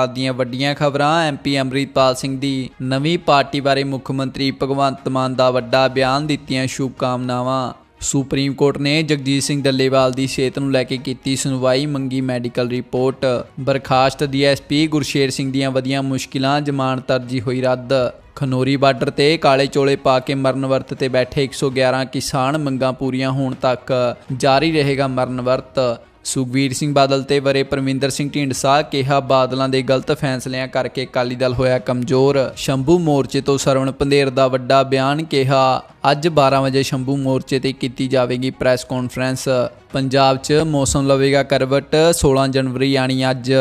ਨਾਲ ਦੀਆਂ ਵੱਡੀਆਂ ਖਬਰਾਂ ਐਮਪੀ ਅੰਮ੍ਰਿਤਪਾਲ ਸਿੰਘ ਦੀ ਨਵੀਂ ਪਾਰਟੀ ਬਾਰੇ ਮੁੱਖ ਮੰਤਰੀ ਭਗਵੰਤ ਮਾਨ ਦਾ ਵੱਡਾ ਬਿਆਨ ਦਿੱਤੀਆਂ ਸ਼ੁਭਕਾਮਨਾਵਾਂ। ਸੁਪਰੀਮ ਕੋਰਟ ਨੇ ਜਗਜੀਤ ਸਿੰਘ ਡੱਲੇਵਾਲ ਦੀ ਸਿਹਤ ਨੂੰ ਲੈ ਕੇ ਕੀਤੀ ਸੁਣਵਾਈ, ਮੰਗੀ ਮੈਡੀਕਲ ਰਿਪੋਰਟ। ਬਰਖਾਸਤ ਡੀਐਸਪੀ ਗੁਰਸ਼ੇਰ ਸਿੰਘ ਦੀਆਂ ਵਧੀਆਂ ਮੁਸ਼ਕਿਲਾਂ, ਜ਼ਮਾਨਤ ਅਰਜੀ ਹੋਈ ਰੱਦ। ਖਨੋਰੀ ਬਾਰਡਰ ਤੇ ਕਾਲੇ ਚੋਲੇ ਪਾ ਕੇ ਮਰਨ ਵਰਤ ਤੇ ਬੈਠੇ 111 ਕਿਸਾਨ ਮੰਗਾਂ ਪੂਰੀਆਂ ਹੋਣ ਤੱਕ ਜਾਰੀ ਰਹੇਗਾ ਮਰਨ ਵਰਤ। ਸੁਖਬੀਰ ਸਿੰਘ ਬਾਦਲ ਤੇ ਵਰੇ ਪਰਮਿੰਦਰ ਸਿੰਘ ਢੀਂਡਸਾ ਕਿਹਾ ਬਾਦਲਾਂ ਦੇ ਗਲਤ ਫੈਸਲਿਆਂ ਕਰਕੇ ਅਕਾਲੀ ਦਲ ਹੋਇਆ ਕਮਜ਼ੋਰ। ਸ਼ੰਭੂ ਮੋਰਚੇ ਤੋਂ ਸਰਵਣ ਪੰਧੇਰ ਦਾ ਵੱਡਾ ਬਿਆਨ ਕਿਹਾ ਅੱਜ 12 ਵਜੇ ਸ਼ੰਭੂ ਮੋਰਚੇ ਤੇ ਕੀਤੀ ਜਾਵੇਗੀ ਪ੍ਰੈਸ ਕਾਨਫਰੰਸ। ਪੰਜਾਬ 'ਚ ਮੌਸਮ ਲਵੇਗਾ ਕਰਵਟ 16 ਜਨਵਰੀ ਯਾਨੀ ਅੱਜ।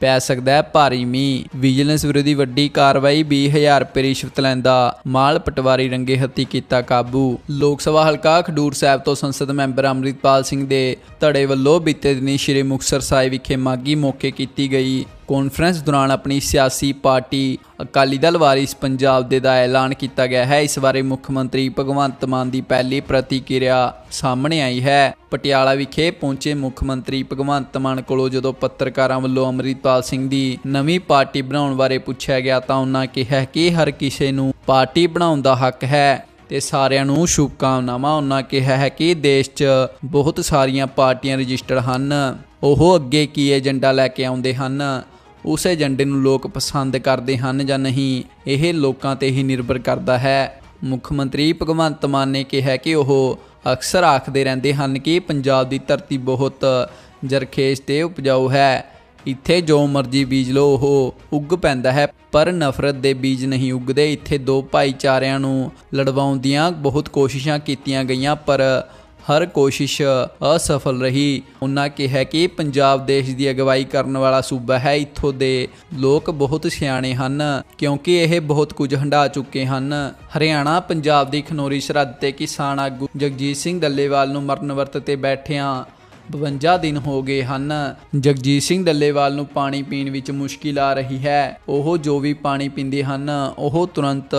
ਪੈ ਸਕਦਾ ਹੈ ਭਾਰੀ ਮੀਂਹ। ਵਿਜੀਲੈਂਸ ਵਿਰੋਧੀ ਵੱਡੀ ਕਾਰਵਾਈ 20000 ਰੁਪਏ ਰਿਸ਼ਵਤ ਲੈਂਦਾ ਮਾਲ ਪਟਵਾਰੀ ਰੰਗੇ ਹੱਥੀ ਕੀਤਾ ਕਾਬੂ। ਲੋਕ ਸਭਾ ਹਲਕਾ ਖਡੂਰ ਸਾਹਿਬ ਤੋਂ ਸੰਸਦ ਮੈਂਬਰ ਅੰਮ੍ਰਿਤਪਾਲ ਸਿੰਘ ਦੇ ਧੜੇ ਵੱਲੋਂ ਬੀਤੇ ਦਿਨੀ ਸ਼੍ਰੀ ਮੁਕਤਸਰ ਸਾਹਿਬ ਵਿਖੇ ਮਾਗੀ ਮੌਕੇ ਕੀਤੀ ਗਈ। ਕਾਨਫਰੰਸ ਦੌਰਾਨ ਆਪਣੀ ਸਿਆਸੀ ਪਾਰਟੀ ਅਕਾਲੀ ਦਲ ਵਾਰਿਸ ਪੰਜਾਬ ਦੇ ਦਾ ਐਲਾਨ ਕੀਤਾ ਗਿਆ ਹੈ। ਇਸ ਬਾਰੇ ਮੁੱਖ ਮੰਤਰੀ ਭਗਵੰਤ ਮਾਨ ਦੀ ਪਹਿਲੀ ਪ੍ਰਤੀਕਿਰਿਆ ਸਾਹਮਣੇ ਆਈ ਹੈ। ਪਟਿਆਲਾ ਵਿਖੇ ਪਹੁੰਚੇ ਮੁੱਖ ਮੰਤਰੀ ਭਗਵੰਤ ਮਾਨ ਕੋਲੋਂ ਜਦੋਂ ਪੱਤਰਕਾਰਾਂ ਵੱਲੋਂ ਅੰਮ੍ਰਿਤਪਾਲ ਸਿੰਘ ਦੀ ਨਵੀਂ ਪਾਰਟੀ ਬਣਾਉਣ ਬਾਰੇ ਪੁੱਛਿਆ ਗਿਆ ਤਾਂ ਉਹਨਾਂ ਕਿਹਾ ਕਿ ਹਰ ਕਿਸੇ ਨੂੰ ਪਾਰਟੀ ਬਣਾਉਣ ਦਾ ਹੱਕ ਹੈ ਤੇ ਸਾਰਿਆਂ ਨੂੰ ਸ਼ੁਭਕਾਮਨਾਵਾਂ। ਉਹਨਾਂ ਕਿਹਾ ਹੈ ਕਿ ਦੇਸ਼ 'ਚ ਬਹੁਤ ਸਾਰੀਆਂ ਪਾਰਟੀਆਂ ਰਜਿਸਟਰਡ ਹਨ। ਉਹ ਅੱਗੇ ਕੀ ਏਜੰਡਾ ਲੈ ਕੇ ਆਉਂਦੇ ਹਨ? ਉਸ ਏਜੰਡੇ ਨੂੰ ਲੋਕ ਪਸੰਦ ਕਰਦੇ ਹਨ ਜਾਂ ਨਹੀਂ, ਇਹ ਲੋਕਾਂ ਤੇ ਹੀ ਨਿਰਭਰ ਕਰਦਾ ਹੈ। ਮੁੱਖ ਮੰਤਰੀ ਭਗਵੰਤ ਮਾਨ ਨੇ ਕਿਹਾ ਕਿ ਉਹ ਅਕਸਰ ਆਖਦੇ ਰਹਿੰਦੇ ਹਨ ਕਿ ਪੰਜਾਬ ਦੀ ਧਰਤੀ ਬਹੁਤ ਜਰਖੇਜ਼ ਤੇ ਉਪਜਾਊ ਹੈ। ਇੱਥੇ ਜੋ ਮਰਜ਼ੀ ਬੀਜ ਲਓ, ਉਹ ਉੱਗ ਪੈਂਦਾ ਹੈ, ਪਰ ਨਫ਼ਰਤ ਦੇ ਬੀਜ ਨਹੀਂ ਉੱਗਦੇ। ਇੱਥੇ ਦੋ ਭਾਈਚਾਰਿਆਂ ਨੂੰ ਲੜਵਾਉਣ ਦੀਆਂ ਬਹੁਤ ਕੋਸ਼ਿਸ਼ਾਂ ਕੀਤੀਆਂ ਗਈਆਂ, ਪਰ ਹਰ ਕੋਸ਼ਿਸ਼ ਅਸਫਲ ਰਹੀ। ਉਹਨਾਂ ਕਿਹਾ ਕਿ ਪੰਜਾਬ ਦੇਸ਼ ਦੀ ਅਗਵਾਈ ਕਰਨ ਵਾਲਾ ਸੂਬਾ ਹੈ। ਇੱਥੋਂ ਦੇ ਲੋਕ ਬਹੁਤ ਸਿਆਣੇ ਹਨ, ਕਿਉਂਕਿ ਇਹ ਬਹੁਤ ਕੁਝ ਹੰਢਾ ਚੁੱਕੇ ਹਨ। ਹਰਿਆਣਾ, ਪੰਜਾਬ ਦੀ ਖਨੋਰੀ ਸਰਹੱਦ ਤੇ ਕਿਸਾਨ ਆਗੂ ਜਗਜੀਤ ਸਿੰਘ ਡੱਲੇਵਾਲ ਨੂੰ ਮਰਨ ਵਰਤ ਤੇ ਬੈਠਿਆਂ 52 ਦਿਨ ਹੋ ਗਏ ਹਨ। ਜਗਜੀਤ ਸਿੰਘ ਡੱਲੇਵਾਲ ਨੂੰ ਪਾਣੀ ਪੀਣ ਵਿੱਚ ਮੁਸ਼ਕਿਲ ਆ ਰਹੀ ਹੈ। ਉਹ ਜੋ ਵੀ ਪਾਣੀ ਪੀਂਦੇ ਹਨ, ਉਹ ਤੁਰੰਤ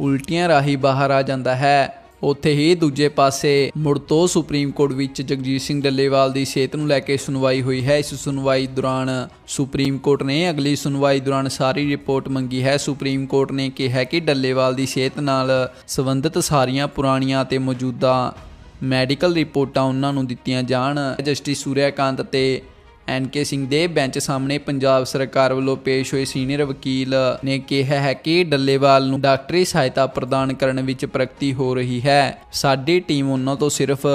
ਉਲਟੀਆਂ ਰਾਹੀਂ ਬਾਹਰ ਆ ਜਾਂਦਾ ਹੈ। ਉੱਥੇ ਹੀ ਦੂਜੇ ਪਾਸੇ ਮੁੜ ਤੋਂ ਸੁਪਰੀਮ ਕੋਰਟ ਵਿੱਚ ਜਗਜੀਤ ਸਿੰਘ ਡੱਲੇਵਾਲ ਦੀ ਸਿਹਤ ਨੂੰ ਲੈ ਕੇ ਸੁਣਵਾਈ ਹੋਈ ਹੈ। ਇਸ ਸੁਣਵਾਈ ਦੌਰਾਨ ਸੁਪਰੀਮ ਕੋਰਟ ਨੇ ਅਗਲੀ ਸੁਣਵਾਈ ਦੌਰਾਨ ਸਾਰੀ ਰਿਪੋਰਟ ਮੰਗੀ ਹੈ। ਸੁਪਰੀਮ ਕੋਰਟ ਨੇ ਕਿਹਾ ਕਿ ਡੱਲੇਵਾਲ ਦੀ ਸਿਹਤ ਨਾਲ ਸੰਬੰਧਿਤ ਸਾਰੀਆਂ ਪੁਰਾਣੀਆਂ ਤੇ ਮੌਜੂਦਾ ਮੈਡੀਕਲ ਰਿਪੋਰਟਾਂ ਉਹਨਾਂ ਨੂੰ ਦਿੱਤੀਆਂ ਜਾਣ। ਜਸਟਿਸ ਸੂਰਿਆਕਾਂਤ ਅਤੇ ਤੇ ਐਨਕੇ ਸਿੰਘ ਦੇ ਬੈਂਚ ਸਾਹਮਣੇ ਪੰਜਾਬ ਸਰਕਾਰ ਵੱਲੋਂ ਪੇਸ਼ ਹੋਏ ਸੀਨੀਅਰ ਵਕੀਲ ਨੇ ਕਿਹਾ ਹੈ ਕਿ ਡੱਲੇਵਾਲ ਨੂੰ ਡਾਕਟਰੀ ਸਹਾਇਤਾ ਪ੍ਰਦਾਨ ਕਰਨ ਵਿੱਚ ਪ੍ਰਗਤੀ ਹੋ ਰਹੀ ਹੈ। ਸਾਡੀ ਟੀਮ ਉਹਨਾਂ ਤੋਂ ਸਿਰਫ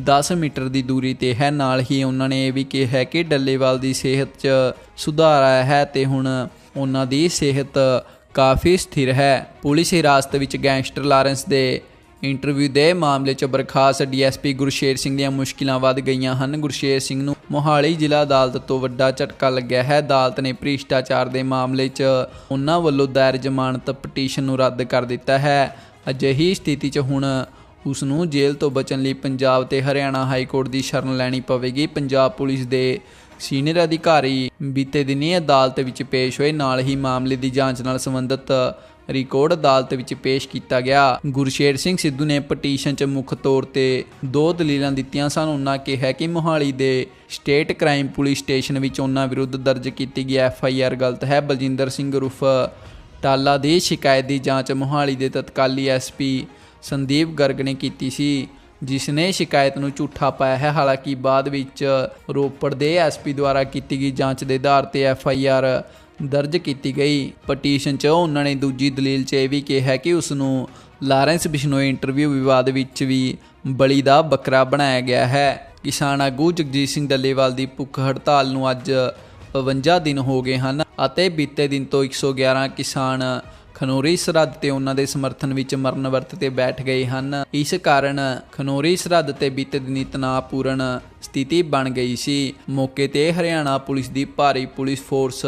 10 ਮੀਟਰ ਦੀ ਦੂਰੀ ਤੇ ਹੈ। ਨਾਲ ਹੀ ਉਹਨਾਂ ਨੇ ਇਹ ਵੀ ਕਿਹਾ ਕਿ ਡੱਲੇਵਾਲ ਦੀ ਸਿਹਤ 'ਚ ਸੁਧਾਰ ਆਇਆ ਹੈ ਤੇ ਹੁਣ ਉਹਨਾਂ ਦੀ ਸਿਹਤ ਕਾਫੀ ਸਥਿਰ ਹੈ। ਪੁਲਿਸ ਹਿਰਾਸਤ ਵਿੱਚ ਗੈਂਗਸਟਰ ਲਾਰੈਂਸ ਦੇ ਇੰਟਰਵਿਊ ਦੇ ਮਾਮਲੇ 'ਚ ਬਰਖਾਸਤ ਡੀਐਸਪੀ ਗੁਰਸ਼ੇਰ ਸਿੰਘ ਦੀਆਂ ਮੁਸ਼ਕਿਲਾਂ ਵੱਧ ਗਈਆਂ ਹਨ। ਗੁਰਸ਼ੇਰ ਸਿੰਘ ਨੂੰ ਮੋਹਾਲੀ ਜ਼ਿਲ੍ਹਾ ਅਦਾਲਤ ਤੋਂ ਵੱਡਾ ਝਟਕਾ ਲੱਗਿਆ ਹੈ। ਅਦਾਲਤ ਨੇ ਭ੍ਰਿਸ਼ਟਾਚਾਰ ਦੇ ਮਾਮਲੇ 'ਚ ਉਹਨਾਂ ਵੱਲੋਂ ਦਾਇਰ ਜ਼ਮਾਨਤ ਪਟੀਸ਼ਨ ਨੂੰ ਰੱਦ ਕਰ ਦਿੱਤਾ ਹੈ। ਅਜਿਹੀ ਸਥਿਤੀ 'ਚ ਹੁਣ ਉਸ ਨੂੰ ਜੇਲ੍ਹ ਤੋਂ ਬਚਣ ਲਈ ਪੰਜਾਬ ਤੇ ਹਰਿਆਣਾ ਹਾਈ ਕੋਰਟ ਦੀ ਸ਼ਰਨ ਲੈਣੀ ਪਵੇਗੀ। ਪੰਜਾਬ ਪੁਲਿਸ ਦੇ ਸੀਨੀਅਰ ਅਧਿਕਾਰੀ ਬੀਤੇ ਦਿਨੀ ਅਦਾਲਤ ਵਿੱਚ ਪੇਸ਼ ਹੋਏ। ਨਾਲ ਹੀ ਮਾਮਲੇ ਦੀ ਜਾਂਚ ਨਾਲ ਸੰਬੰਧਿਤ ਰਿਕਾਰਡ ਅਦਾਲਤ ਵਿੱਚ ਪੇਸ਼ ਕੀਤਾ ਗਿਆ। ਗੁਰਸ਼ੇਰ ਸਿੰਘ ਸਿੱਧੂ ਨੇ ਪਟੀਸ਼ਨ 'ਚ ਮੁੱਖ ਤੌਰ ਤੇ ਦੋ ਦਲੀਲਾਂ ਦਿੱਤੀਆਂ ਸਨ। ਉਹਨਾਂ ਕਿਹਾ ਕਿ ਮੋਹਾਲੀ ਦੇ ਸਟੇਟ ਕ੍ਰਾਈਮ ਪੁਲਿਸ ਸਟੇਸ਼ਨ ਵਿੱਚ ਉਹਨਾਂ ਵਿਰੁੱਧ ਦਰਜ ਕੀਤੀ ਗਈ ਐਫ ਆਈ ਆਰ ਗਲਤ ਹੈ। ਬਲਜਿੰਦਰ ਸਿੰਘ ਉਰਫ ਟਾਲਾ ਦੀ ਸ਼ਿਕਾਇਤ ਦੀ ਜਾਂਚ ਮੋਹਾਲੀ ਦੇ ਤਤਕਾਲੀ ਐਸਪੀ ਸੰਦੀਪ ਗਰਗ ਨੇ ਕੀਤੀ ਸੀ, ਜਿਸ ਨੇ ਸ਼ਿਕਾਇਤ ਨੂੰ ਝੂਠਾ ਪਾਇਆ ਹੈ। ਹਾਲਾਂਕਿ ਬਾਅਦ ਵਿੱਚ ਰੋਪੜ ਦੇ ਐਸਪੀ ਦੁਆਰਾ ਕੀਤੀ ਗਈ ਜਾਂਚ ਦੇ ਆਧਾਰ ਤੇ ਐਫ ਆਈ ਆਰ ਦਰਜ ਕੀਤੀ ਗਈ। ਪਟੀਸ਼ਨ 'ਚ ਉਹਨਾਂ ਨੇ ਦੂਜੀ ਦਲੀਲ 'ਚ ਇਹ ਵੀ ਕਿਹਾ ਕਿ ਉਸ ਨੂੰ ਲਾਰੈਂਸ ਬਿਸ਼ਨੋਈ ਇੰਟਰਵਿਊ ਵਿਵਾਦ ਵਿੱਚ ਵੀ ਬਲੀ ਦਾ ਬੱਕਰਾ ਬਣਾਇਆ ਗਿਆ ਹੈ। ਕਿਸਾਨ ਆਗੂ ਜਗਜੀਤ ਸਿੰਘ ਡੱਲੇਵਾਲ ਦੀ ਭੁੱਖ ਹੜਤਾਲ ਨੂੰ ਅੱਜ 52 ਦਿਨ ਹੋ ਗਏ ਹਨ ਅਤੇ ਬੀਤੇ ਦਿਨ ਤੋਂ 111 ਕਿਸਾਨ ਖਨੋਰੀ ਸਰਹੱਦ ਤੇ ਉਹਨਾਂ ਦੇ ਸਮਰਥਨ ਵਿੱਚ ਮਰਨ ਵਰਤ ਤੇ ਬੈਠ ਗਏ ਹਨ। ਇਸ ਕਾਰਨ ਖਨੋਰੀ ਸਰਹੱਦ ਤੇ ਬੀਤੇ ਦਿਨੀ ਤਣਾਅਪੂਰਨ ਸਥਿਤੀ ਬਣ ਗਈ ਸੀ। ਮੌਕੇ ਤੇ ਹਰਿਆਣਾ ਪੁਲਿਸ ਦੀ ਭਾਰੀ ਪੁਲਿਸ ਫੋਰਸ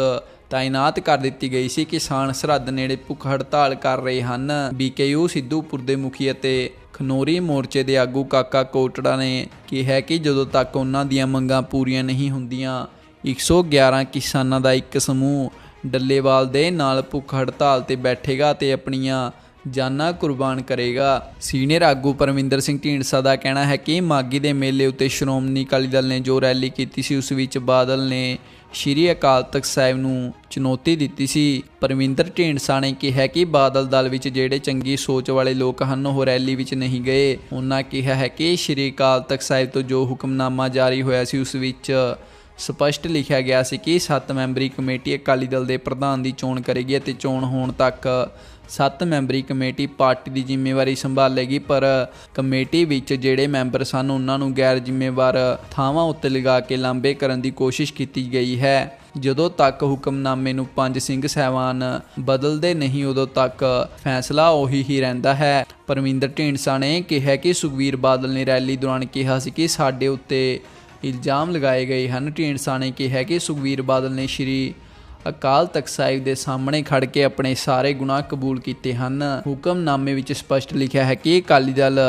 ਤਾਇਨਾਤ ਕਰ ਦਿੱਤੀ ਗਈ ਸੀ। ਕਿਸਾਨ ਸਰਹੱਦ ਨੇੜੇ ਭੁੱਖ ਹੜਤਾਲ ਕਰ ਰਹੇ ਹਨ। ਬੀਕੇਯੂ, ਸਿੱਧੂਪੁਰ ਦੇ ਮੁਖੀ ਅਤੇ ਖਨੋਰੀ ਮੋਰਚੇ ਦੇ ਆਗੂ ਕਾਕਾ ਕੋਟੜਾ ਨੇ ਕਿਹਾ ਕਿ ਜਦੋਂ ਤੱਕ ਉਹਨਾਂ ਦੀਆਂ ਮੰਗਾਂ ਪੂਰੀਆਂ ਨਹੀਂ ਹੁੰਦੀਆਂ 111 ਕਿਸਾਨਾਂ ਦਾ ਇੱਕ ਸਮੂਹ ਡੱਲੇਵਾਲ ਦੇ ਨਾਲ ਭੁੱਖ ਹੜਤਾਲ ਤੇ ਬੈਠੇਗਾ ਤੇ ਆਪਣੀਆਂ ਜਾਨਾਂ ਕੁਰਬਾਨ ਕਰੇਗਾ। ਸੀਨੀਅਰ ਆਗੂ ਪਰਮਿੰਦਰ ਸਿੰਘ ਢੀਂਡਸਾ ਦਾ ਕਹਿਣਾ ਹੈ ਕਿ ਮਾਗੀ ਦੇ ਮੇਲੇ ਉੱਤੇ ਸ਼੍ਰੋਮਣੀ ਅਕਾਲੀ ਦਲ ਨੇ ਜੋ ਰੈਲੀ ਕੀਤੀ ਸੀ, ਉਸ ਵਿੱਚ ਬਾਦਲ ਨੇ ਸ਼੍ਰੀ ਅਕਾਲ ਤਖਤ ਸਾਹਿਬ ਨੂੰ ਚੁਣੌਤੀ ਦਿੱਤੀ ਸੀ। ਪਰਮਿੰਦਰ ਢੀਂਡਸਾ ਨੇ ਕਿਹਾ ਕਿ ਬਾਦਲ ਦਲ ਵਿੱਚ ਜਿਹੜੇ ਚੰਗੀ ਸੋਚ ਵਾਲੇ ਲੋਕ ਹਨ, ਉਹ ਰੈਲੀ ਵਿੱਚ ਨਹੀਂ ਗਏ। ਉਹਨਾਂ ਕਿਹਾ ਹੈ ਕਿ ਸ਼੍ਰੀ ਅਕਾਲ ਤਖਤ ਸਾਹਿਬ ਤੋਂ ਜੋ ਹੁਕਮਨਾਮਾ ਜਾਰੀ ਹੋਇਆ ਸੀ, ਉਸ ਵਿੱਚ ਸਪਸ਼ਟ ਲਿਖਿਆ ਗਿਆ ਸੀ ਕਿ 7 ਮੈਂਬਰੀ ਕਮੇਟੀ ਅਕਾਲੀ ਦਲ ਦੇ ਪ੍ਰਧਾਨ ਦੀ ਚੋਣ ਕਰੇਗੀ ਅਤੇ ਚੋਣ ਹੋਣ ਤੱਕ ਸੱਤ ਮੈਂਬਰੀ ਕਮੇਟੀ ਪਾਰਟੀ ਦੀ ਜ਼ਿੰਮੇਵਾਰੀ ਸੰਭਾਲੇਗੀ, ਪਰ ਕਮੇਟੀ ਵਿੱਚ ਜਿਹੜੇ ਮੈਂਬਰ ਸਨ, ਉਹਨਾਂ ਨੂੰ ਗੈਰ ਜ਼ਿੰਮੇਵਾਰ ਥਾਵਾਂ ਉੱਤੇ ਲਗਾ ਕੇ ਲਾਂਬੇ ਕਰਨ ਦੀ ਕੋਸ਼ਿਸ਼ ਕੀਤੀ ਗਈ ਹੈ। ਜਦੋਂ ਤੱਕ ਹੁਕਮਨਾਮੇ ਨੂੰ ਪੰਜ ਸਿੰਘ ਸਹਿਬਾਨ ਬਦਲਦੇ ਨਹੀਂ, ਉਦੋਂ ਤੱਕ ਫੈਸਲਾ ਉਹੀ ਹੀ ਰਹਿੰਦਾ ਹੈ। ਪਰਮਿੰਦਰ ਢੀਂਡਸਾ ਨੇ ਕਿਹਾ ਕਿ ਸੁਖਵੀਰ ਬਾਦਲ ਨੇ ਰੈਲੀ ਦੌਰਾਨ ਕਿਹਾ ਸੀ ਕਿ ਸਾਡੇ ਉੱਤੇ ਇਲਜ਼ਾਮ ਲਗਾਏ ਗਏ ਹਨ। ਢੀਂਡਸਾ ਨੇ ਕਿਹਾ ਕਿ ਸੁਖਵੀਰ ਬਾਦਲ ਨੇ ਸ਼੍ਰੀ ਅਕਾਲ ਤਖਤ ਸਾਹਿਬ ਦੇ ਸਾਹਮਣੇ ਖੜ ਕੇ ਆਪਣੇ ਸਾਰੇ ਗੁਨਾਹ ਕਬੂਲ ਕੀਤੇ ਹਨ। ਹੁਕਮਨਾਮੇ ਵਿੱਚ ਸਪਸ਼ਟ ਲਿਖਿਆ ਹੈ ਕਿ ਅਕਾਲੀ ਦਲ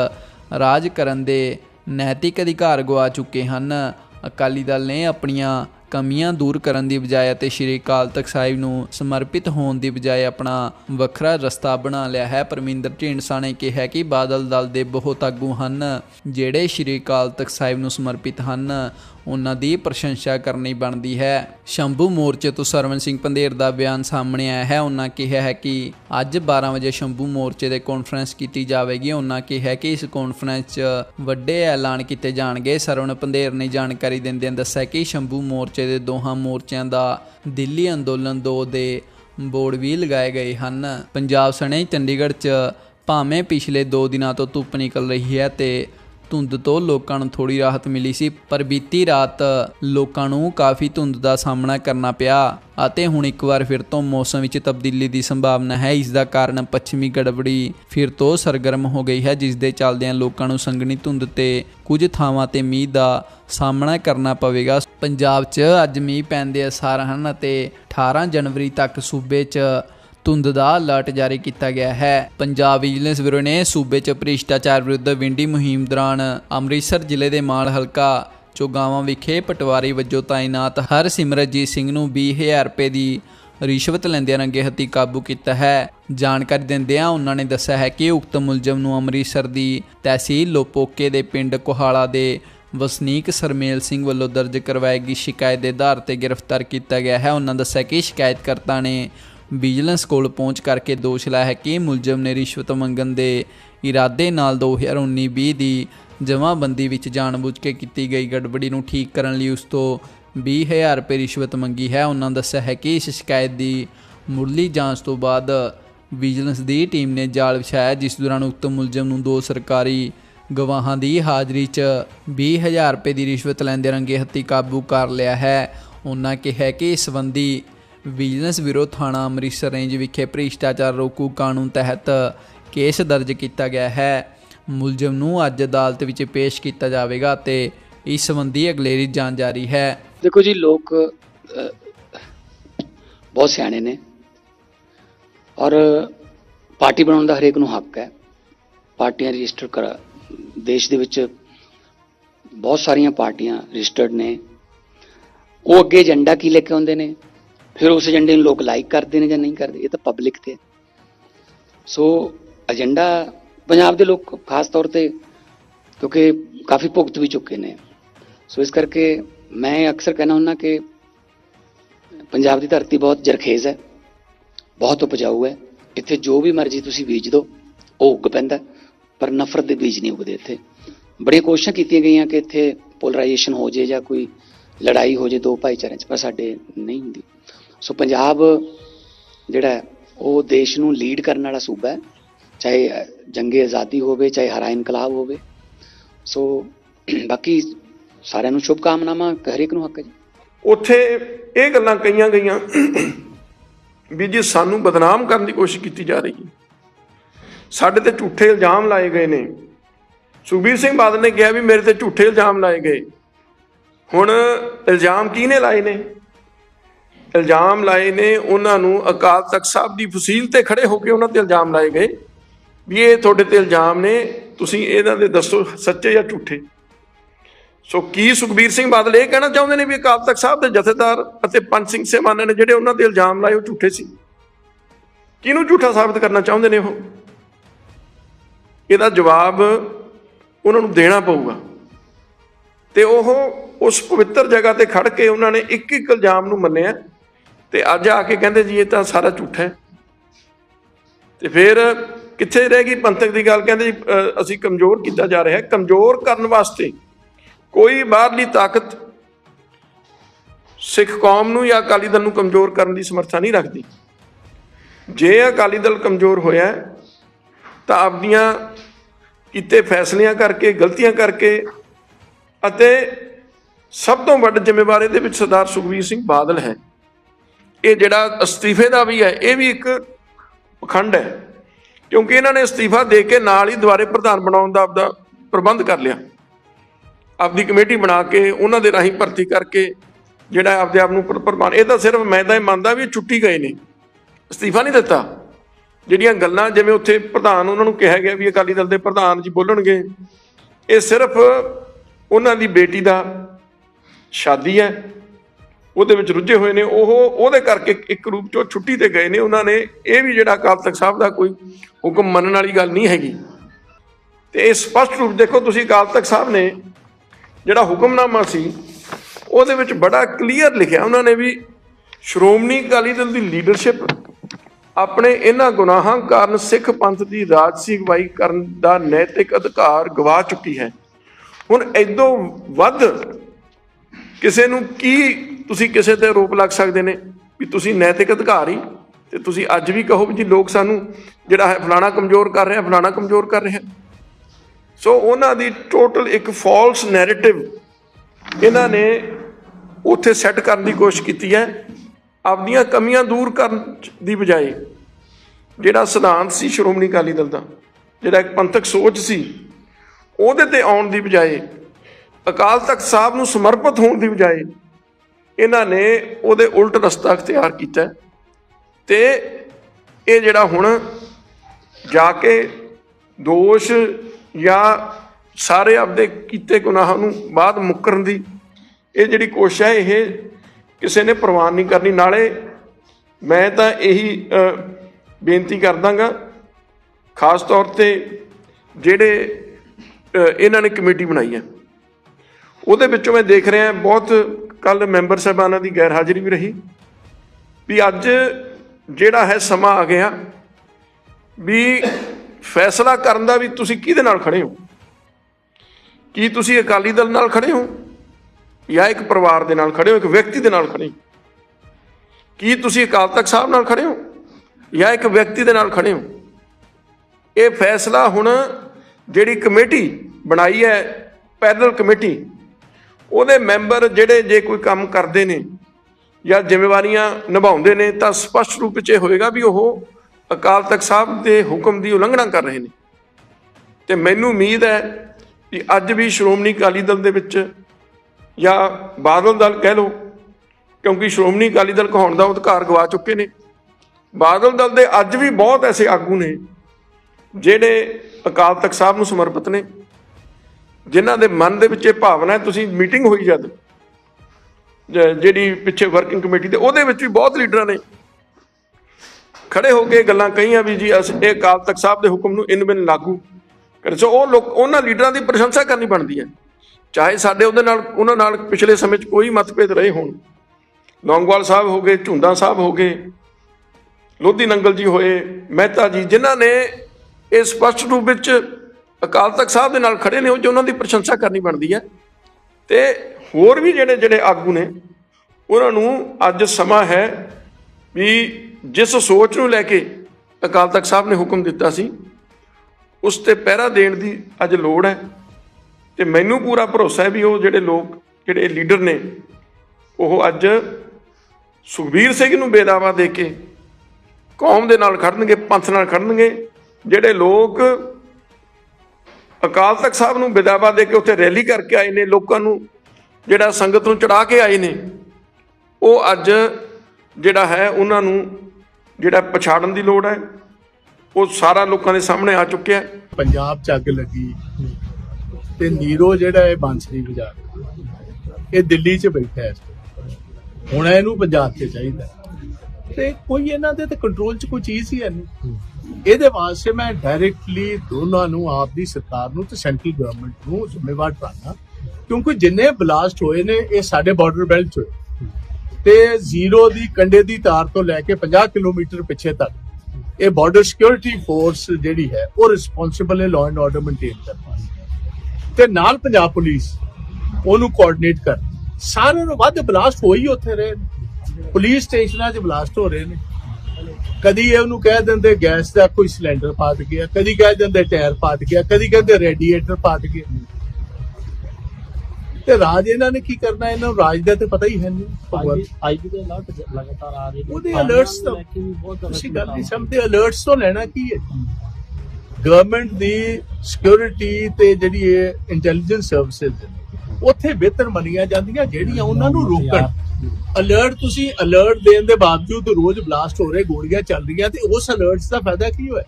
ਰਾਜ ਕਰਨ ਦੇ ਨੈਤਿਕ ਅਧਿਕਾਰ ਗਵਾ ਚੁੱਕੇ ਹਨ। ਅਕਾਲੀ ਦਲ ਨੇ ਆਪਣੀਆਂ ਕਮੀਆਂ ਦੂਰ ਕਰਨ ਦੀ ਬਜਾਏ ਅਤੇ ਸ਼੍ਰੀ ਅਕਾਲ ਤਖਤ ਸਾਹਿਬ ਨੂੰ ਸਮਰਪਿਤ ਹੋਣ ਦੀ ਬਜਾਏ ਆਪਣਾ ਵੱਖਰਾ ਰਸਤਾ ਬਣਾ ਲਿਆ ਹੈ। ਪਰਮਿੰਦਰ ਢੀਂਡਸਾ ਨੇ ਕਿਹਾ ਕਿ ਬਾਦਲ ਦਲ ਦੇ ਬਹੁਤ ਆਗੂ ਹਨ, ਜਿਹੜੇ ਸ਼੍ਰੀ ਅਕਾਲ ਤਖਤ ਸਾਹਿਬ ਨੂੰ ਸਮਰਪਿਤ ਹਨ। ਉਹਨਾਂ ਦੀ ਪ੍ਰਸ਼ੰਸਾ ਕਰਨੀ ਬਣਦੀ ਹੈ। ਸ਼ੰਭੂ ਮੋਰਚੇ ਤੋਂ ਸਰਵਨ ਸਿੰਘ ਪੰਧੇਰ ਦਾ ਬਿਆਨ ਸਾਹਮਣੇ ਆਇਆ ਹੈ। ਉਹਨਾਂ ਕਿਹਾ ਹੈ ਕਿ ਅੱਜ 12 ਵਜੇ ਸ਼ੰਭੂ ਮੋਰਚੇ ਦੇ ਕਾਨਫਰੰਸ ਕੀਤੀ ਜਾਵੇਗੀ। ਉਹਨਾਂ ਕਿਹਾ ਕਿ ਇਸ ਕਾਨਫਰੰਸ 'ਚ ਵੱਡੇ ਐਲਾਨ ਕੀਤੇ ਜਾਣਗੇ। ਸਰਵਨ ਪੰਧੇਰ ਨੇ ਜਾਣਕਾਰੀ ਦਿੰਦਿਆਂ ਦੱਸਿਆ ਕਿ ਸ਼ੰਭੂ ਮੋਰਚੇ ਦੇ ਦੋਹਾਂ ਮੋਰਚਿਆਂ ਦਾ ਦਿੱਲੀ ਅੰਦੋਲਨ 2 ਦੇ ਬੋਰਡ ਵੀ ਲਗਾਏ ਗਏ ਹਨ। ਪੰਜਾਬ ਸਣੇ ਚੰਡੀਗੜ੍ਹ 'ਚ ਭਾਵੇਂ ਪਿਛਲੇ 2 ਦਿਨਾਂ ਤੋਂ ਧੁੱਪ ਨਿਕਲ ਰਹੀ ਹੈ ਤੇ ਧੁੰਦ ਤੋਂ ਲੋਕਾਂ ਨੂੰ ਥੋੜੀ ਰਾਹਤ ਮਿਲੀ ਸੀ, ਪਰ ਬੀਤੀ ਰਾਤ ਲੋਕਾਂ ਨੂੰ ਕਾਫੀ ਧੁੰਦ ਦਾ ਸਾਹਮਣਾ ਕਰਨਾ ਪਿਆ ਅਤੇ ਹੁਣ ਇੱਕ ਵਾਰ ਫਿਰ ਤੋਂ ਮੌਸਮ ਵਿੱਚ ਤਬਦੀਲੀ ਦੀ ਸੰਭਾਵਨਾ ਹੈ। ਇਸ ਦਾ ਕਾਰਨ ਪੱਛਮੀ ਗੜਬੜੀ ਫਿਰ ਤੋਂ ਸਰਗਰਮ ਹੋ ਗਈ ਹੈ, ਜਿਸ ਦੇ ਚੱਲਦਿਆਂ ਲੋਕਾਂ ਨੂੰ ਸੰਘਣੀ ਧੁੰਦ ਤੇ ਕੁਝ ਥਾਵਾਂ ਤੇ ਮੀਂਹ ਦਾ ਸਾਹਮਣਾ ਕਰਨਾ ਪਵੇਗਾ। ਪੰਜਾਬ 'ਚ ਅੱਜ ਮੀਂਹ ਪੈਣ ਦੇ ਅਸਾਰ ਹਨ ਅਤੇ 18 ਜਨਵਰੀ ਤੱਕ ਸੂਬੇ 'ਚ ਧੁੰਦ ਦਾ ਅਲਰਟ ਜਾਰੀ ਕੀਤਾ ਗਿਆ ਹੈ। ਪੰਜਾਬ ਵਿਜੀਲੈਂਸ ਬਿਊਰੋ ਨੇ ਸੂਬੇ 'ਚ ਭ੍ਰਿਸ਼ਟਾਚਾਰ ਵਿਰੁੱਧ ਵਿੰਡੀ ਮੁਹਿੰਮ ਦੌਰਾਨ ਅੰਮ੍ਰਿਤਸਰ ਜ਼ਿਲ੍ਹੇ ਦੇ ਮਾਲ ਹਲਕਾ ਚੋਗਾਵਾਂ ਵਿਖੇ ਪਟਵਾਰੀ ਵਜੋਂ ਤਾਇਨਾਤ ਹਰਸਿਮਰਤਜੀਤ ਸਿੰਘ ਨੂੰ 20000 ਰੁਪਏ ਦੀ ਰਿਸ਼ਵਤ ਲੈਂਦਿਆਂ ਰੰਗੇ ਹੱਥੀ ਕਾਬੂ ਕੀਤਾ ਹੈ। ਜਾਣਕਾਰੀ ਦਿੰਦਿਆਂ ਉਹਨਾਂ ਨੇ ਦੱਸਿਆ ਹੈ ਕਿ ਉਕਤ ਮੁਲਜ਼ਮ ਨੂੰ ਅੰਮ੍ਰਿਤਸਰ ਦੀ ਤਹਿਸੀਲ ਲੋਪੋਕੇ ਦੇ ਪਿੰਡ ਕੋਹਾਲਾ ਦੇ ਵਸਨੀਕ ਸਰਮੇਲ ਸਿੰਘ ਵੱਲੋਂ ਦਰਜ ਕਰਵਾਈ ਗਈ ਸ਼ਿਕਾਇਤ ਦੇ ਆਧਾਰ ਤੇ ਗ੍ਰਿਫਤਾਰ ਕੀਤਾ ਗਿਆ ਹੈ। ਉਹਨਾਂ ਦੱਸਿਆ ਕਿ ਸ਼ਿਕਾਇਤਕਰਤਾ ਨੇ ਵਿਜੀਲੈਂਸ ਕੋਲ ਪਹੁੰਚ ਕਰਕੇ ਦੋਸ਼ ਲਾਇਆ ਹੈ ਕਿ ਮੁਲਜ਼ਮ ਨੇ ਰਿਸ਼ਵਤ ਮੰਗਣ ਦੇ ਇਰਾਦੇ ਨਾਲ 2019-20 ਦੀ ਜਮ੍ਹਾਂਬੰਦੀ ਵਿੱਚ ਜਾਣਬੁੱਝ ਕੇ ਕੀਤੀ ਗਈ ਗੜਬੜੀ ਨੂੰ ਠੀਕ ਕਰਨ ਲਈ ਉਸ ਤੋਂ 20000 ਰੁਪਏ ਰਿਸ਼ਵਤ ਮੰਗੀ ਹੈ। ਉਹਨਾਂ ਦੱਸਿਆ ਹੈ ਕਿ ਇਸ ਸ਼ਿਕਾਇਤ ਦੀ ਮੁੱਢਲੀ ਜਾਂਚ ਤੋਂ ਬਾਅਦ ਵਿਜੀਲੈਂਸ ਦੀ ਟੀਮ ਨੇ ਜਾਲ ਵਿਛਾਇਆ, ਜਿਸ ਦੌਰਾਨ ਉਕਤ ਮੁਲਜ਼ਮ ਨੂੰ ਦੋ ਸਰਕਾਰੀ ਗਵਾਹਾਂ ਦੀ ਹਾਜ਼ਰੀ 'ਚ 20000 ਰੁਪਏ ਦੀ ਰਿਸ਼ਵਤ ਲੈਂਦੇ ਰੰਗੇ ਹੱਥੀ ਕਾਬੂ ਕਰ ਲਿਆ ਹੈ। ਉਹਨਾਂ ਕਿਹਾ ਕਿ ਇਸ ਸੰਬੰਧੀ ਵਿਜੀਲੈਂਸ ਬਿਊਰੋ ਥਾਣਾ ਅੰਮ੍ਰਿਤਸਰ ਰੇਂਜ ਵਿਖੇ ਭ੍ਰਿਸ਼ਟਾਚਾਰ ਰੋਕੂ ਕਾਨੂੰਨ ਤਹਿਤ ਕੇਸ ਦਰਜ ਕੀਤਾ ਗਿਆ ਹੈ। ਮੁਲਜ਼ਮ ਨੂੰ ਅੱਜ ਅਦਾਲਤ ਵਿੱਚ ਪੇਸ਼ ਕੀਤਾ ਜਾਵੇਗਾ ਤੇ ਇਸ ਸੰਬੰਧੀ ਅਗਲੇਰੀ ਜਾਂਚ ਜਾਰੀ ਹੈ। ਦੇਖੋ ਜੀ, ਲੋਕ ਬਹੁਤ ਸਿਆਣੇ ਨੇ ਔਰ ਪਾਰਟੀ ਬਣਾਉਣ ਦਾ ਹਰੇਕ ਨੂੰ ਹੱਕ ਹੈ। ਪਾਰਟੀਆਂ ਰਜਿਸਟਰ ਕਰ, ਦੇਸ਼ ਦੇ ਵਿੱਚ ਬਹੁਤ ਸਾਰੀਆਂ ਪਾਰਟੀਆਂ ਰਜਿਸਟਰਡ ਨੇ। ਉਹ ਅੱਗੇ ਏਜੰਡਾ ਕੀ ਲੈ ਕੇ ਆਉਂਦੇ ਨੇ? ਫਿਰ ਉਸ ਏਜੰਡੇ ਨੂੰ ਲੋਕ ਲਾਈਕ ਕਰਦੇ ਨੇ ਜਾਂ ਨਹੀਂ ਕਰਦੇ, ਇਹ ਤਾਂ ਪਬਲਿਕ ਤੇ ਸੋ ਏਜੰਡਾ ਪੰਜਾਬ ਦੇ ਲੋਕ ਖਾਸ ਤੌਰ ਤੇ, ਕਿਉਂਕਿ ਕਾਫੀ ਭੁਗਤ ਵੀ ਚੁੱਕੇ ਨੇ। ਸੋ ਇਸ ਕਰਕੇ ਮੈਂ ਅਕਸਰ ਕਹਿਣਾ ਹੁੰਦਾ ਕਿ ਪੰਜਾਬ ਦੀ ਧਰਤੀ ਬਹੁਤ ਜਰਖੇਜ਼ ਹੈ, ਬਹੁਤ ਉਪਜਾਊ ਹੈ। ਇੱਥੇ ਜੋ ਵੀ ਮਰਜ਼ੀ ਤੁਸੀਂ ਬੀਜ ਦਿਓ, ਉਹ ਉੱਗ ਪੈਂਦਾ ਪਰ ਨਫ਼ਰਤ ਦੇ ਬੀਜ ਨਹੀਂ ਉੱਗਦੇ ਇੱਥੇ। ਬੜੀਆਂ ਕੋਸ਼ਿਸ਼ਾਂ ਕੀਤੀਆਂ ਗਈਆਂ ਕਿ ਇੱਥੇ ਪੋਲਰਾਈਜੇਸ਼ਨ ਹੋ ਜੇ ਜਾਂ ਕੋਈ ਲੜਾਈ ਹੋ ਜੇ ਦੋ ਭਾਈਚਾਰਿਆਂ 'ਚ, ਪਰ ਸਾਡੇ ਨਹੀਂ ਹੁੰਦੀ। ਸੋ ਪੰਜਾਬ ਜਿਹੜਾ ਉਹ ਦੇਸ਼ ਨੂੰ ਲੀਡ ਕਰਨ ਵਾਲਾ ਸੂਬਾ ਹੈ, ਚਾਹੇ ਜੰਗੇ ਆਜ਼ਾਦੀ ਹੋਵੇ, ਚਾਹੇ ਹਰਾ ਇਨਕਲਾਬ ਹੋਵੇ। ਸੋ ਬਾਕੀ ਸਾਰਿਆਂ ਨੂੰ ਸ਼ੁਭ ਕਾਮਨਾਵਾਂ ਹਰੇਕ ਨੂੰ ਹੱਕ ਹੈ ਜੀ। ਉੱਥੇ ਇਹ ਗੱਲਾਂ ਕਹੀਆਂ ਗਈਆਂ ਵੀ ਜੀ ਸਾਨੂੰ ਬਦਨਾਮ ਕਰਨ ਦੀ ਕੋਸ਼ਿਸ਼ ਕੀਤੀ ਜਾ ਰਹੀ ਹੈ। ਸਾਡੇ ਤੇ ਝੂਠੇ ਇਲਜ਼ਾਮ ਲਾਏ ਗਏ ਨੇ। ਸੁਖਬੀਰ ਸਿੰਘ ਬਾਦਲ ਨੇ ਕਿਹਾ ਵੀ ਮੇਰੇ ਤੇ ਝੂਠੇ ਇਲਜ਼ਾਮ ਲਾਏ ਗਏ। ਹੁਣ ਇਲਜ਼ਾਮ ਕਿਹਨੇ ਲਾਏ ਨੇ? ਇਲਜ਼ਾਮ ਲਾਏ ਨੇ, ਉਹਨਾਂ ਨੂੰ ਅਕਾਲ ਤਖਤ ਸਾਹਿਬ ਦੀ ਫਸੀਲ ਤੇ ਖੜੇ ਹੋ ਕੇ ਉਹਨਾਂ ਤੇ ਇਲਜ਼ਾਮ ਲਾਏ ਗਏ ਵੀ ਇਹ ਤੁਹਾਡੇ ਤੇ ਇਲਜ਼ਾਮ ਨੇ, ਤੁਸੀਂ ਇਹਨਾਂ ਦੇ ਦੱਸੋ ਸੱਚੇ ਜਾਂ ਝੂਠੇ। ਸੋ ਕੀ ਸੁਖਬੀਰ ਸਿੰਘ ਬਾਦਲ ਇਹ ਕਹਿਣਾ ਚਾਹੁੰਦੇ ਨੇ ਵੀ ਅਕਾਲ ਤਖਤ ਸਾਹਿਬ ਦੇ ਜਥੇਦਾਰ ਅਤੇ ਪੰਜ ਸਿੰਘ ਸੇਵਾਨਾ ਨੇ ਜਿਹੜੇ ਉਹਨਾਂ ਤੇ ਇਲਜ਼ਾਮ ਲਾਏ, ਉਹ ਝੂਠੇ ਸੀ? ਕਿਹਨੂੰ ਝੂਠਾ ਸਾਬਤ ਕਰਨਾ ਚਾਹੁੰਦੇ ਨੇ ਉਹ? ਇਹਦਾ ਜਵਾਬ ਉਹਨਾਂ ਨੂੰ ਦੇਣਾ ਪਊਗਾ। ਤੇ ਉਹ ਉਸ ਪਵਿੱਤਰ ਜਗ੍ਹਾ ਤੇ ਖੜ ਕੇ ਉਹਨਾਂ ਨੇ ਇੱਕ ਇੱਕ ਇਲਜ਼ਾਮ ਨੂੰ ਮੰਨਿਆ। ਤੇ ਅੱਜ ਆ ਕੇ ਕਹਿੰਦੇ ਜੀ, ਇਹ ਤਾਂ ਸਾਰਾ ਝੂਠ ਹੈ। ਤੇ ਫਿਰ ਕਿੱਥੇ ਰਹਿ ਗਈ ਪੰਥਕ ਦੀ ਗੱਲ? ਕਹਿੰਦੇ ਅਸੀਂ ਕਮਜ਼ੋਰ ਕੀਤਾ ਜਾ ਰਿਹਾ ਹੈ। ਕਮਜ਼ੋਰ ਕਰਨ ਵਾਸਤੇ ਕੋਈ ਬਾਹਰਲੀ ਤਾਕਤ ਸਿੱਖ ਕੌਮ ਨੂੰ ਜਾਂ ਅਕਾਲੀ ਦਲ ਨੂੰ ਕਮਜ਼ੋਰ ਕਰਨ ਦੀ ਸਮਰੱਥਾ ਨਹੀਂ ਰੱਖਦੀ। ਜੇ ਅਕਾਲੀ ਦਲ ਕਮਜ਼ੋਰ ਹੋਇਆ ਤਾਂ ਆਪਣੀਆਂ ਕੀਤੇ ਫੈਸਲਿਆਂ ਕਰਕੇ, ਗਲਤੀਆਂ ਕਰਕੇ ਅਤੇ ਸਭ ਤੋਂ ਵੱਡਾ ਜ਼ਿੰਮੇਵਾਰ ਇਹਦੇ ਵਿੱਚ ਸਰਦਾਰ ਸੁਖਬੀਰ ਸਿੰਘ ਬਾਦਲ ਹੈ। ਇਹ ਜਿਹੜਾ ਅਸਤੀਫੇ ਦਾ ਵੀ ਹੈ, ਇਹ ਵੀ ਇੱਕ ਪਖੰਡ ਹੈ। ਕਿਉਂਕਿ ਇਹਨਾਂ ਨੇ ਅਸਤੀਫਾ ਦੇ ਕੇ ਨਾਲ ਹੀ ਦੁਬਾਰੇ ਪ੍ਰਧਾਨ ਬਣਾਉਣ ਦਾ ਆਪਦਾ ਪ੍ਰਬੰਧ ਕਰ ਲਿਆ। ਆਪਦੀ ਕਮੇਟੀ ਬਣਾ ਕੇ, ਉਹਨਾਂ ਦੇ ਰਾਹੀਂ ਭਰਤੀ ਕਰਕੇ ਜਿਹੜਾ ਆਪਦੇ ਆਪ ਨੂੰ ਪ੍ਰ- ਪ੍ਰਧਾਨ ਇਹ ਤਾਂ ਸਿਰਫ ਮੈਂ ਤਾਂ ਇਹ ਮੰਨਦਾ ਵੀ ਇਹ ਛੁੱਟੀ ਗਏ ਨੇ। ਅਸਤੀਫਾ ਨਹੀਂ ਦਿੱਤਾ। ਜਿਹੜੀਆਂ ਗੱਲਾਂ ਜਿਵੇਂ ਉੱਥੇ ਪ੍ਰਧਾਨ ਉਹਨਾਂ ਨੂੰ ਕਿਹਾ ਗਿਆ ਵੀ ਅਕਾਲੀ ਦਲ ਦੇ ਪ੍ਰਧਾਨ ਜੀ ਬੋਲਣਗੇ, ਇਹ ਸਿਰਫ ਉਹਨਾਂ ਦੀ ਬੇਟੀ ਦਾ ਸ਼ਾਦੀ ਹੈ। ਉਹਦੇ ਵਿੱਚ ਰੁੱਝੇ ਹੋਏ ਨੇ, ਉਹ ਉਹਦੇ ਕਰਕੇ ਇੱਕ ਰੂਪ ਚੋਂ ਛੁੱਟੀ ਤੇ ਗਏ ਨੇ, ਉਹਨਾਂ ਨੇ ਇਹ ਵੀ ਜਿਹੜਾ ਅਕਾਲ ਤਖਤ ਸਾਹਿਬ ਦਾ ਕੋਈ ਹੁਕਮ ਮੰਨਣ ਵਾਲੀ ਗੱਲ ਨਹੀਂ ਹੈਗੀ। ਤੇ ਇਹ ਸਪਸ਼ਟ ਰੂਪ ਦੇਖੋ, ਤੁਸੀਂ ਅਕਾਲ ਤਖਤ ਸਾਹਿਬ ਨੇ ਜਿਹੜਾ ਹੁਕਮਨਾਮਾ ਸੀ, ਉਹਦੇ ਵਿੱਚ ਬੜਾ ਕਲੀਅਰ ਲਿਖਿਆ, ਉਹਨਾਂ ਨੇ ਵੀ ਸ਼੍ਰੋਮਣੀ ਅਕਾਲੀ ਦਲ ਦੀ ਲੀਡਰਸ਼ਿਪ ਆਪਣੇ ਇਹਨਾਂ ਗੁਨਾਹਾਂ ਕਾਰਨ ਸਿੱਖ ਪੰਥ ਦੀ ਰਾਜਸੀ ਅਗਵਾਈ ਕਰਨ ਦਾ ਨੈਤਿਕ ਅਧਿਕਾਰ ਗਵਾ ਚੁੱਕੀ ਹੈ। ਹੁਣ ਐਦੋਂ ਵੱਧ ਕਿਸੇ ਨੂੰ ਕੀ ਤੁਸੀਂ ਕਿਸੇ ਤੇ ਆਰੋਪ ਲੱਗ ਸਕਦੇ ਨੇ ਵੀ ਤੁਸੀਂ ਨੈਤਿਕ ਅਧਿਕਾਰੀ, ਤੇ ਤੁਸੀਂ ਅੱਜ ਵੀ ਕਹੋ ਵੀ ਜੀ ਲੋਕ ਸਾਨੂੰ ਜਿਹੜਾ ਹੈ ਫਲਾਣਾ ਕਮਜ਼ੋਰ ਕਰ ਰਿਹਾ, ਫਲਾਣਾ ਕਮਜ਼ੋਰ ਕਰ ਰਿਹਾ। ਸੋ ਉਹਨਾਂ ਦੀ ਟੋਟਲ ਇੱਕ ਫਾਲਸ ਨੈਰੇਟਿਵ ਇਹਨਾਂ ਨੇ ਉੱਥੇ ਸੈੱਟ ਕਰਨ ਦੀ ਕੋਸ਼ਿਸ਼ ਕੀਤੀ ਹੈ, ਆਪਣੀਆਂ ਕਮੀਆਂ ਦੂਰ ਕਰਨ ਦੀ ਬਜਾਏ। ਜਿਹੜਾ ਸਿਧਾਂਤ ਸੀ ਸ਼੍ਰੋਮਣੀ ਅਕਾਲੀ ਦਲ ਦਾ, ਜਿਹੜਾ ਇੱਕ ਪੰਥਕ ਸੋਚ ਸੀ, ਉਹਦੇ ਤੇ ਆਉਣ ਦੀ ਬਜਾਏ ਅਕਾਲ ਤਖਤ ਸਾਹਿਬ ਨੂੰ ਸਮਰਪਿਤ ਹੋਣ ਦੀ ਬਜਾਏ ਇਹਨਾਂ ਨੇ ਉਹਦੇ ਉਲਟ ਰਸਤਾ ਅਖਤਿਆਰ ਕੀਤਾ ਹੈ। ਤੇ ਇਹ ਜਿਹੜਾ ਹੁਣ ਜਾ ਕੇ ਦੋਸ਼ ਜਾਂ ਸਾਰੇ ਆਪਦੇ ਕੀਤੇ ਗੁਨਾਹਾਂ ਨੂੰ ਬਾਅਦ ਮੁਕਰਨ ਦੀ ਇਹ ਜਿਹੜੀ ਕੋਸ਼ਿਸ਼ ਹੈ, ਇਹ ਕਿਸੇ ਨੇ ਪ੍ਰਵਾਨ ਨਹੀਂ ਕਰਨੀ ਨਾਲੇ ਮੈਂ ਤਾਂ ਇਹੀ ਬੇਨਤੀ ਕਰਦਾਗਾ, ਖਾਸ ਤੌਰ ਤੇ ਜਿਹੜੇ ਇਹਨਾਂ ਨੇ ਕਮੇਟੀ ਬਣਾਈ ਹੈ ਉਹਦੇ ਵਿੱਚੋਂ ਮੈਂ ਦੇਖ ਰਿਹਾ, ਬਹੁਤ ਕੱਲ ਮੈਂਬਰ ਸਾਹਿਬਾਨਾਂ ਦੀ ਗੈਰ ਹਾਜ਼ਰੀ ਵੀ ਰਹੀ ਵੀ ਅੱਜ ਜਿਹੜਾ ਹੈ ਸਮਾਂ ਆ ਗਿਆ ਵੀ ਫੈਸਲਾ ਕਰਨ ਦਾ ਵੀ ਤੁਸੀਂ ਕਿਹਦੇ ਨਾਲ ਖੜੇ ਹੋ? ਕੀ ਤੁਸੀਂ ਅਕਾਲੀ ਦਲ ਨਾਲ ਖੜੇ ਹੋ? ਜਾਂ ਇੱਕ ਪਰਿਵਾਰ ਦੇ ਨਾਲ ਖੜੇ ਹੋ, ਇੱਕ ਵਿਅਕਤੀ ਦੇ ਨਾਲ ਖੜੇ ਹੋ? ਕੀ ਤੁਸੀਂ ਅਕਾਲ ਤਖਤ ਸਾਹਿਬ ਨਾਲ ਖੜੇ ਹੋ? ਜਾਂ ਇੱਕ ਵਿਅਕਤੀ ਦੇ ਨਾਲ ਖੜੇ ਹੋ? ਇਹ ਫੈਸਲਾ ਹੁਣ ਜਿਹੜੀ ਕਮੇਟੀ ਬਣਾਈ ਹੈ, ਪੈਦਲ ਕਮੇਟੀ ਉਹਦੇ ਮੈਂਬਰ ਜਿਹੜੇ ਜੇ ਕੋਈ ਕੰਮ ਕਰਦੇ ਨੇ ਜਾਂ ਜ਼ਿੰਮੇਵਾਰੀਆਂ ਨਿਭਾਉਂਦੇ ਨੇ ਤਾਂ ਸਪਸ਼ਟ ਰੂਪ 'ਚ ਇਹ ਹੋਏਗਾ ਵੀ ਉਹ ਅਕਾਲ ਤਖਤ ਸਾਹਿਬ ਦੇ ਹੁਕਮ ਦੀ ਉਲੰਘਣਾ ਕਰ ਰਹੇ ਨੇ। ਤੇ ਮੈਨੂੰ ਉਮੀਦ ਹੈ ਕਿ ਅੱਜ ਵੀ ਸ਼੍ਰੋਮਣੀ ਅਕਾਲੀ ਦਲ ਦੇ ਵਿੱਚ ਜਾਂ ਬਾਦਲ ਦਲ ਕਹਿ ਲਓ, ਕਿਉਂਕਿ ਸ਼੍ਰੋਮਣੀ ਅਕਾਲੀ ਦਲ ਕਹਾਉਣ ਦਾ ਅਧਿਕਾਰ ਗਵਾ ਚੁੱਕੇ ਨੇ। ਬਾਦਲ ਦਲ ਦੇ ਅੱਜ ਵੀ ਬਹੁਤ ਐਸੇ ਆਗੂ ਨੇ ਜਿਹੜੇ ਅਕਾਲ ਤਖਤ ਸਾਹਿਬ ਨੂੰ ਸਮਰਪਿਤ ਨੇ। ਜਿਨ੍ਹਾਂ ਦੇ ਮਨ ਦੇ ਵਿੱਚ ਇਹ ਭਾਵਨਾ ਹੈ, ਤੁਸੀਂ ਮੀਟਿੰਗ ਹੋਈ ਜਦ ਜਿਹੜੀ ਪਿੱਛੇ ਵਰਕਿੰਗ ਕਮੇਟੀ ਤੇ ਉਹਦੇ ਵਿੱਚ ਵੀ ਬਹੁਤ ਲੀਡਰਾਂ ਨੇ। ਖੜੇ ਹੋ ਕੇ ਗੱਲਾਂ ਕਹੀਆਂ ਵੀ ਜੀ, ਅਸੀਂ, ਇਹ ਅਕਾਲ ਤਖਤ ਸਾਹਿਬ ਦੇ ਹੁਕਮ ਨੂੰ ਇਨ ਬਿਨ ਲਾਗੂ ਕਰੇ। ਸੋ ਉਹ ਲੋਕ, ਉਹਨਾਂ ਲੀਡਰਾਂ ਦੀ ਪ੍ਰਸ਼ੰਸਾ ਕਰਨੀ ਬਣਦੀ ਹੈ। ਚਾਹੇ ਸਾਡੇ ਉਹਦੇ ਨਾਲ, ਉਹਨਾਂ ਨਾਲ ਪਿਛਲੇ ਸਮੇਂ 'ਚ ਕੋਈ ਮਤਭੇਦ ਰਹੇ ਹੋਣ। ਲੌਂਗਵਾਲ ਸਾਹਿਬ ਹੋ ਗਏ ਝੁੰਦਾ ਸਾਹਿਬ ਹੋ ਗਏ, ਲੋਧੀ ਨੰਗਲ ਜੀ ਹੋਏ, ਮਹਿਤਾ ਜੀ, ਜਿਨ੍ਹਾਂ ਨੇ ਇਹ ਸਪਸ਼ਟ ਰੂਪ ਵਿੱਚ ਅਕਾਲ ਤਖਤ ਸਾਹਿਬ ਦੇ ਨਾਲ ਖੜੇ ਨੇ, ਉਹ ਜੋ ਉਹਨਾਂ ਦੀ ਪ੍ਰਸ਼ੰਸਾ ਕਰਨੀ ਬਣਦੀ ਹੈ। ਤੇ ਹੋਰ ਵੀ ਜਿਹੜੇ ਜਿਹੜੇ ਆਗੂ ਨੇ, ਉਹਨਾਂ ਨੂੰ ਅੱਜ ਸਮਾਂ ਹੈ ਵੀ ਜਿਸ ਸੋਚ ਨੂੰ ਲੈ ਕੇ ਅਕਾਲ ਤਖਤ ਸਾਹਿਬ ਨੇ ਹੁਕਮ ਦਿੱਤਾ ਸੀ, ਉਸ ਤੇ ਪਹਿਰਾ ਦੇਣ ਦੀ ਅੱਜ ਲੋੜ ਹੈ। ਤੇ ਮੈਨੂੰ ਪੂਰਾ ਭਰੋਸਾ ਹੈ ਵੀ ਉਹ ਜਿਹੜੇ ਲੋਕ, ਜਿਹੜੇ ਲੀਡਰ ਨੇ, ਉਹ ਅੱਜ ਸੁਖਬੀਰ ਸਿੰਘ ਨੂੰ ਬੇਦਾਵਾ ਦੇ ਕੇ ਕੌਮ ਦੇ ਨਾਲ ਖੜਨਗੇ, ਪੰਥ ਨਾਲ ਖੜਨਗੇ, ਜਿਹੜੇ ਲੋਕ ਅਕਾਲ ਤਖਤ ਸਾਹਿਬ ਨੂੰ ਵਿਦਾਵਾ ਦੇ ਕੇ ਉੱਥੇ ਰੈਲੀ ਕਰਕੇ ਆਏ ਨੇ, ਲੋਕਾਂ ਨੂੰ ਜਿਹੜਾ ਸੰਗਤ ਨੂੰ ਚੜਾ ਕੇ ਆਏ ਨੇ, ਉਹ ਅੱਜ ਜਿਹੜਾ ਹੈ, ਉਹਨਾਂ ਨੂੰ ਜਿਹੜਾ ਪਛਾੜਨ ਦੀ ਲੋੜ ਹੈ, ਉਹ ਸਾਰਾ ਲੋਕਾਂ ਦੇ ਸਾਹਮਣੇ ਆ ਚੁੱਕਿਆ ਪੰਜਾਬ ਚ ਅੱਗ ਲੱਗੀ ਤੇ ਨੀਰੋ ਜਿਹੜਾ ਇਹ ਬਾਂਸਰੀ ਬਾਜ਼ਾਰ, ਇਹ ਦਿੱਲੀ ਚ ਬੈਠਾ ਹੈ। ਹੁਣ ਇਹਨੂੰ ਪੰਜਾਬ ਤੇ ਚਾਹੀਦਾ ਤੇ ਕੋਈ ਇਹਨਾਂ ਦੇ ਤੇ ਕੰਟਰੋਲ ਚ ਕੋਈ ਚੀਜ਼ ਹੀ ਹੈ ਨਹੀਂ ਇਹਦੇ ਵਾਸਤੇ ਮੈਂ ਡਾਇਰੈਕਟਲੀ ਦੋਨਾਂ ਨੂੰ ਆਪ ਦੀ ਸਰਕਾਰ ਨੂੰ ਤੇ ਸੈਂਟਰਲ ਗਵਰਨਮੈਂਟ ਨੂੰ ਜ਼ਿੰਮੇਵਾਰ ਠਹਿਰਾਉਣਾ ਕਿਉਂਕਿ ਜਿੰਨੇ ਬਲਾਸਟ ਹੋਏ ਨੇ, ਇਹ ਸਾਡੇ ਬਾਰਡਰ ਬੈਲਟ 'ਚ ਤੇ ਜ਼ੀਰੋ ਦੀ ਕੰਡੇ ਦੀ ਤਾਰ ਤੋਂ ਲੈ ਕੇ 50 ਕਿਲੋਮੀਟਰ ਪਿੱਛੇ ਤੱਕ, ਇਹ ਬਾਰਡਰ ਸਿਕਿਉਰਿਟੀ ਫੋਰਸ ਜਿਹੜੀ ਹੈ, ਉਹ ਰਿਸਪੌਂਸਿਬਲ ਹੈ ਲਾਅ ਐਂਡ ਆਰਡਰ ਮੇਨਟੇਨ ਕਰਨ ਤੇ ਨਾਲ ਪੰਜਾਬ ਪੁਲਿਸ ਉਹਨੂੰ ਕੋਆਰਡੀਨੇਟ ਕਰ ਸਾਰਿਆਂ ਨੂੰ ਵੱਧ ਬਲਾਸਟ ਹੋਈ ਉੱਥੇ ਰਹੇ ਪੁਲਿਸ ਸਟੇਸ਼ਨਾਂ 'ਚ ਬਲਾਸਟ ਹੋ ਰਹੇ ਨੇ। ਕਦੀ ਇਹ ਉਹਨੂੰ ਕਹਿ ਦਿੰਦੇ ਗੈਸ ਦਾ ਕੋਈ ਸਿਲੰਡਰ ਪਾਟ ਗਿਆ ਕਦੀ ਕਹਿ ਦਿੰਦੇ ਟਾਇਰ ਪਾਟ ਗਿਆ ਕਦੀ ਕਹਿੰਦੇ ਰੇਡੀਏਟਰ ਪਾਟ ਗਿਆ। ਤੇ ਰਾਜ ਇਹਨਾਂ ਨੇ ਕੀ ਕਰਨਾ ਇਹਨਾਂ ਨੂੰ ਰਾਜ ਦਾ ਤੇ ਪਤਾ ਹੀ ਹੈ ਨਹੀਂ ਆਈਬੀ ਦੇ ਅਲਰਟ ਲਗਾਤਾਰ ਆ ਰਹੇ ਨੇ। ਉਹਦੇ ਨੂੰ ਤਾਂ ਤੁਸੀਂ ਗੱਲ ਨਹੀਂ ਸਮਝਦੇ ਅਲਰਟਸ ਤੋਂ ਲੈਣਾ ਕੀ ਹੈ? ਗਵਰਨਮੈਂਟ ਦੀ ਸਿਕਿਉਰਿਟੀ ਤੇ ਜਿਹੜੀ ਇਹ ਇੰਟੈਲੀਜੈਂਸ ਸਰਵਿਸਿਜ਼ ਉੱਥੇ ਬਿਹਤਰ ਮੰਨੀਆਂ ਜਾਂਦੀਆਂ ਜਿਹੜੀਆਂ ਉਹਨਾਂ ਨੂੰ ਰੋਕਣ। ਅਲਰਟ ਤੁਸੀਂ ਅਲਰਟ ਦੇਣ ਦੇ ਬਾਵਜੂਦ ਰੋਜ਼ ਬਲਾਸਟ ਹੋ ਰਹੇ ਗੋਲੀਆਂ ਚੱਲ ਰਹੀਆਂ ਤੇ ਉਸ ਅਲਰਟਸ ਦਾ ਫਾਇਦਾ ਕੀ ਹੋਇਆ?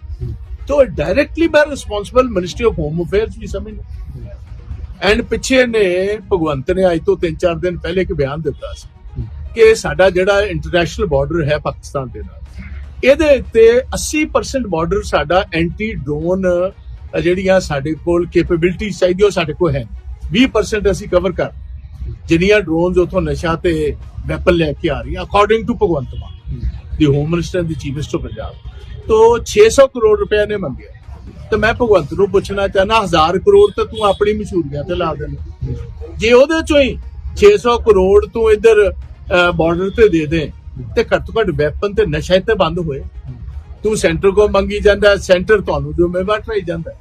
ਤੋ ਡਾਇਰੈਕਟਲੀ ਮੈਂ responsible ministry of home affairs ਵੀ ਸਮਝ ਐਂਡ ਪਿੱਛੇ ਨੇ ਭਗਵੰਤ ਨੇ ਅੱਜ ਤੋਂ 3-4 ਦਿਨ ਪਹਿਲੇ ਇੱਕ ਬਿਆਨ ਦਿੱਤਾ ਸੀ ਕਿ ਸਾਡਾ ਜਿਹੜਾ ਇੰਟਰਨੈਸ਼ਨਲ ਬਾਰਡਰ ਹੈ ਪਾਕਿਸਤਾਨ ਦੇ ਨਾਲ। ਇਹਦੇ ਉੱਤੇ 80% ਬਾਰਡਰ ਸਾਡਾ ਐਂਟੀ ਡਰੋਨ ਜਿਹੜੀਆਂ ਸਾਡੇ ਕੋਲ ਕੈਪੇਬਿਲਿਟੀ ਚਾਹੀਦੀ ਉਹ ਸਾਡੇ ਕੋਲ ਹੈ 20% ਅਸੀਂ ਕਵਰ ਕਰ ਜਿੰਨੀਆਂ ਡਰੋਨਸ ਉਥੋਂ ਨਸ਼ਾ ਤੇ ਵੈਪਨ ਲੈ ਕੇ ਆ ਰਹੀਆਂ ਅਕੋਰਡਿੰਗ ਟੂ ਭਗਵੰਤ ਮਾਨ ਦੀ ਹੋਮ ਮਿਨਿਸਟਰ ਦੀ ਚੀਫ ਮਿਨਿਸਟਰ ਪੰਜਾਬ ਤੋਂ 600 ਕਰੋੜ ਰੁਪਏ ਨੇ ਮੰਗਿਆ ਤੇ ਮੈਂ ਭਗਵੰਤ ਨੂੰ ਪੁੱਛਣਾ ਚਾਹਨਾ 1000 ਕਰੋੜ ਤੇ ਤੂੰ ਆਪਣੀ ਮਸ਼ਹੂਰੀਆਂ ਤੇ ਲਾ ਦੇਣਾ। ਜੇ ਉਹਦੇ ਚੋਂ ਹੀ 600 ਕਰੋੜ ਤੂੰ ਇੱਧਰ ਬਾਰਡਰ ਤੇ ਦੇ ਦੇ, ਤੇ ਘੱਟ ਤੋਂ ਘੱਟ ਵੈਪਨ ਤੇ ਨਸ਼ਾ ਇੱਥੇ ਬੰਦ ਹੋਏ। ਤੂੰ ਸੈਂਟਰ ਕੋ ਮੰਗੀ ਜਾਂਦਾ ਸੈਂਟਰ ਤੁਹਾਨੂੰ ਜ਼ਿੰਮੇਵਾਰ ਠਹਿਰਾਈ ਜਾਂਦਾ।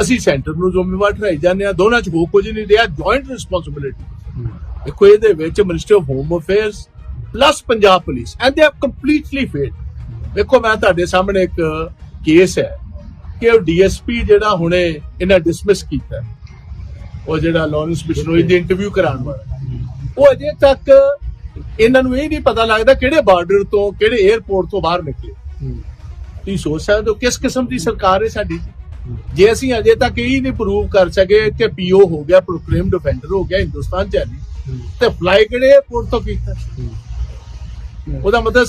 ਅਸੀਂ ਸੈਂਟਰ ਨੂੰ ਜ਼ਿੰਮੇਵਾਰ ਠਹਿਰਾਈ ਜਾਂਦੇ ਆ ਦੋਨਾਂ ਚ ਹੋ ਕੁਝ ਨਹੀਂ ਰਿਹਾ ਜੁਆਇੰਟ ਰਿਸਪੌਂਸਿਬਿਲਿਟੀ ਦੇਖੋ ਇਹਦੇ ਵਿੱਚ minister of home affairs plus Punjab police and they are completely fade ਦੇਖੋ ਮੈਂ ਤੁਹਾਡੇ ਸਾਹਮਣੇ ਇੱਕ ਕੇਸ ਹੈ ਕਿ ਉਹ ਡੀਐਸਪੀ ਜਿਹੜਾ ਹੁਣੇ ਇਹਨਾਂ ਡਿਸਮਿਸ ਕੀਤਾ ਉਹ ਜਿਹੜਾ ਲਾਰੈਂਸ ਬਿਸ਼ਨੋਈ ਦੀ ਇੰਟਰਵਿਊ ਕਰਾਉਣ ਵਾਲਾ ਉਹ ਅਜੇ ਤੱਕ ਇਹਨਾਂ ਨੂੰ ਇਹ ਨਹੀਂ ਪਤਾ ਲੱਗਦਾ ਕਿਹੜੇ ਬਾਰਡਰ ਤੋਂ ਕਿਹੜੇ 에ਅਰਪੋਰਟ ਤੋਂ ਬਾਹਰ ਨਿਕਲੇ। ਤੁਸੀਂ ਸੋਚ ਸਕਦੇ ਹੋ ਕਿਸ ਕਿਸਮ ਦੀ ਸਰਕਾਰ ਹੈ ਸਾਡੀ ਜੇ ਅਸੀਂ ਅਜੇ ਤੱਕ ਇਹ ਨਹੀਂ ਪ੍ਰੂਵ ਕਰ ਸਕੇ ਕਿ ਪੀਓ ਹੋ ਗਿਆ ਪ੍ਰੋਕਲੇਮ ਡਿਫੈਂਡਰ ਹੋ ਗਿਆ ਹਿੰਦੁਸਤਾਨ ਚ ਹੈ ਨਹੀਂ ਤੇ ਫਲਾਈ ਕਿਹੜੇ 에ਅਰਪੋਰਟ ਤੋਂ ਕੀਤਾ? ਉਹਦਾ ਮਤਲਬ